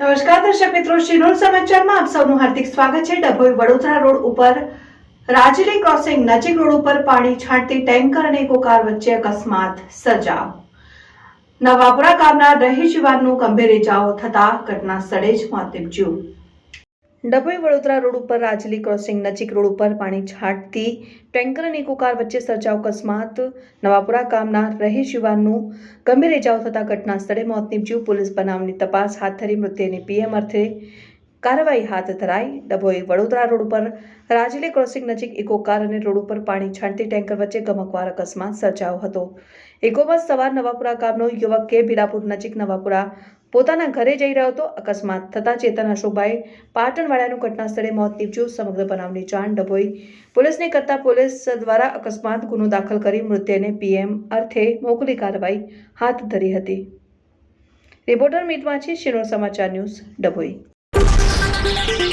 નમસ્કાર દર્શક મિત્રો, શિરોલ સમાચારમાં આપ સૌનું હાર્દિક સ્વાગત છે. ડભોઈ વડોદરા રોડ ઉપર રાજલી ક્રોસિંગ નજીક રોડ ઉપર પાણી છાંટતી ટેન્કર અને ઇકો કાર વચ્ચે અકસ્માત સર્જાયો. નવાપુરા ગામના રહી જવાનનું ગંભીર ઇજાઓ થતા ઘટના સ્થળે જ મોત નીપજ્યું. ડભોઈ વડોદરા રોડ ઉપર રાજલી ક્રોસિંગ નજીક રોડ ઉપર પાણી છાંટતી ટેન્કર અને ઇકો વચ્ચે સર્જાવ અકસ્માત. નવાપુરા ગામના રહીશ યુવાનનું ગંભીર ઇજાઓ થતા ઘટના સ્થળે મોત નીપજ્યું. પોલીસ બનાવની તપાસ હાથ ધરી મૃતદેહને પીએમ અર્થે કાર્યવાહી હાથ ધરાઈ ડભોઈ વડોદરા રોડ ઉપર રાજલી ક્રોસિંગ નજીક ઇકો કાર અને રોડ ઉપર પાણી છાંટતી ટેન્કર વચ્ચે ગમકવાર અકસ્માત સર્જાયો હતો. ઇકોમાં સવાર નવાપુરા ગામનો યુવક કે બિરાપુર નજીક નવાપુરા પોતાના ઘરે જઈ રહ્યો હતો. અકસ્માત થતા ચેતન અશોકભાઈ પાટણવાડાનું ઘટના સ્થળે મોત નીપજ્યું. સમગ્ર બનાવની જાણ ડભોઈ પોલીસને કરતા પોલીસ દ્વારા અકસ્માત ગુનો દાખલ કરી મૃતદેહને પીએમ અર્થે મોકલી કાર્યવાહી હાથ ધરી હતી. રિપોર્ટર મિત વાંચી શિરોળ સમાચાર ન્યૂઝ, ડભોઈ. Thank you.